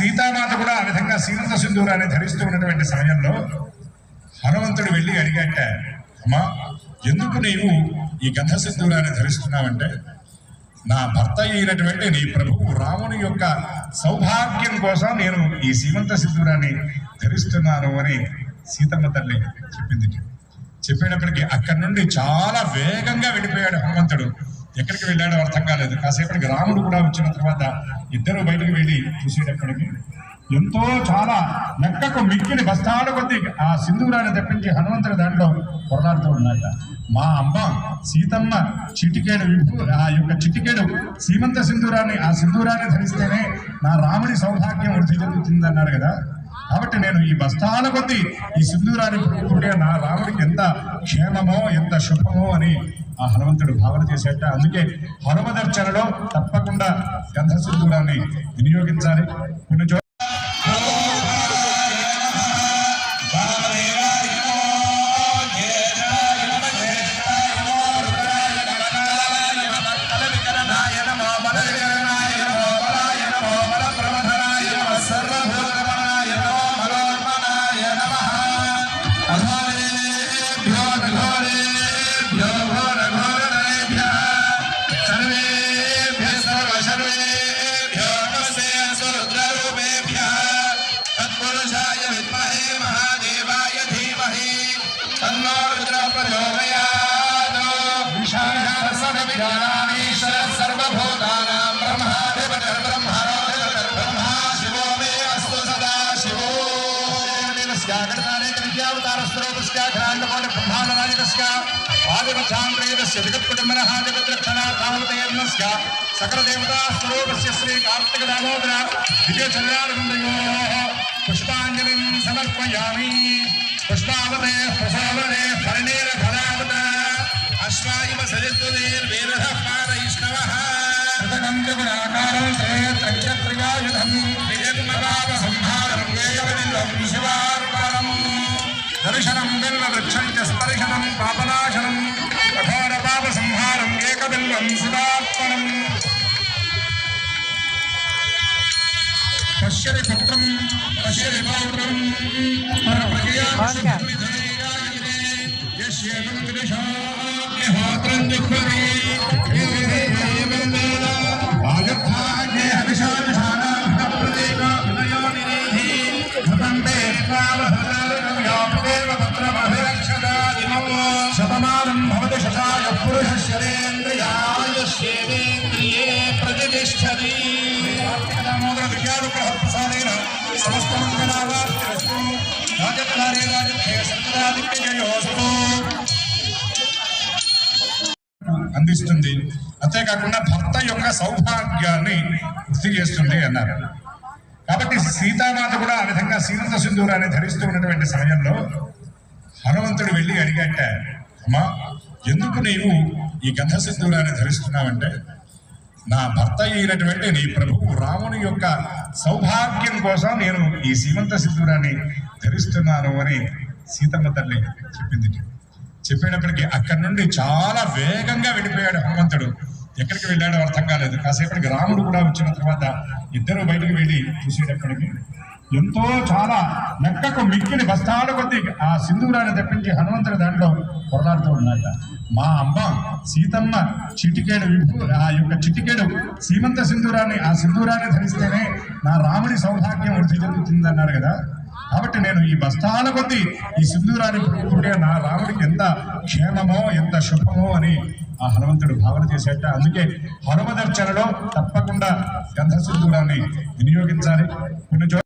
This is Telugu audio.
సీతామాత కూడా ఆ విధంగా సీమంత సింధూరాన్ని ధరిస్తూ ఉన్నటువంటి సమయంలో హనుమంతుడు వెళ్ళి అడిగట అమ్మా ఎందుకు నీవు ఈ గంధ సింధూరాన్ని ధరిస్తున్నావంటే? నా భర్త అయినటువంటి నీ ప్రభువు రాముని యొక్క సౌభాగ్యం కోసం నేను ఈ సీమంత సింధూరాన్ని ధరిస్తున్నాను అని సీతమ్మ తల్లి చెప్పింది. చెప్పేటప్పటికి అక్కడి నుండి చాలా వేగంగా వెళ్ళిపోయాడు హనుమంతుడు. ఎక్కడికి వెళ్ళాడో అర్థం కాలేదు. కాసేపటికి రాముడు కూడా వచ్చిన తర్వాత ఇద్దరు బయటకు వెళ్ళి చూసేటప్పటికి ఎంతో చాలా లెక్కకు మిక్కిని బస్తాల కొద్ది ఆ సింధూరాన్ని తెప్పించి హనుమంతుడి దాంట్లో కొరలాడుతూ ఉన్నట్ట మా అమ్మ సీతమ్మ చిటికేడు విప్పు ఆ యొక్క చిటికేడు సీమంత సింధూరాన్ని ఆ సింధూరాన్ని ధరిస్తేనే నా రాముడి సౌభాగ్యం వృద్ధి చెందుతుంది కదా. కాబట్టి నేను ఈ బస్తాల కొద్ది ఈ సింధూరాన్ని పుట్టుకుంటే నా రాముడికి ఎంత క్షేమమో ఎంత శుభమో అని ఆ హనుమంతుడు భావన చేసేట. అందుకే హనుమదర్చనలో తప్పకుండా గంధ సింధూరాన్ని వినియోగించాలి. కొన్ని ఆదిపక్షాంగ్రేయస్య జగత్కుటుంబనః జగద్రక్షణా కామతేర్ణస్య సకల దేవతా స్వరూపస్య శ్రీ కార్తీక దామోదర విజయ చంద్రానందయోః పుష్పాంజలిం సమర్పయామి పుష్పావనే పుషావనే ఫణీర ఫలావన అశ్వాయువ సరితుర్వేరధ పారయిష్ణవ కృతకంకగుణాకారం శ్రేయత్రయత్రయాయుధం విజన్మరావ సంహారం వేయవనిలం శివార్పణం దర్శనం బిల్ల వృక్షం చ స్పర్శనం పాపనాశనం. కఠోర పాప సంహారం ఏకబిల్లం శివార్పణం పశ్యతి పుత్రం పశ్యతి పౌత్రం. పరమ శతమానం భవతి శశాయ పురుష శరేంద్రయాయ శేవేంద్రియే ప్రతిష్టది సమస్తమంగళావాస్తు అందిస్తుంది. అంతేకాకుండా భర్త యొక్క సౌభాగ్యాన్ని వృద్ధి చేస్తుంది అన్నారు. కాబట్టి సీతామాత కూడా ఆ విధంగా సీత సింధూరాన్ని ధరిస్తూ ఉన్నటువంటి సమయంలో హనుమంతుడు వెళ్ళి అడిగట అమ్మా ఎందుకు నీవు ఈ గంధ సింధూరాన్ని ధరిస్తున్నావంటే నా భర్త అయినటువంటి నీ ప్రభువు రాముని యొక్క సౌభాగ్యం కోసం నేను ఈ సీమంత సిద్ధురాన్ని ధరిస్తున్నాను అని సీతమ్మ తల్లి చెప్పింది. చెప్పేటప్పటికి అక్కడి నుండి చాలా వేగంగా వెళ్ళిపోయాడు హనుమంతుడు. ఎక్కడికి వెళ్ళాడో అర్థం కాలేదు. కాసేపటికి రాముడు కూడా వచ్చిన తర్వాత ఇద్దరు బయటకు వెళ్ళి చూసేటప్పటికి ఎంతో చాలా లెక్కకు మిక్కిలి బస్తాల కొద్ది ఆ సింధూరాన్ని తెప్పించి హనుమంతుడి దాంట్లో కొరలాడుతూ ఉన్నట్ట మా అమ్మ సీతమ్మ చిటికేడు విప్పు ఆ యొక్క చిటికేడు సీమంత సింధూరాన్ని ఆ సింధూరాన్ని ధరిస్తేనే నా రాముడి సౌభాగ్యం వృద్ధి జరుగుతుంది అన్నారు కదా. కాబట్టి నేను ఈ బస్తాల కొద్ది ఈ సింధూరాన్ని పుట్టుకుంటే నా రాముడికి ఎంత క్షేమమో ఎంత శుభమో అని ఆ హనుమంతుడు భావన చేసేట అందుకే హనుమదర్చనలో తప్పకుండా గంధ సింధూరాన్ని వినియోగించాలి. కొన్ని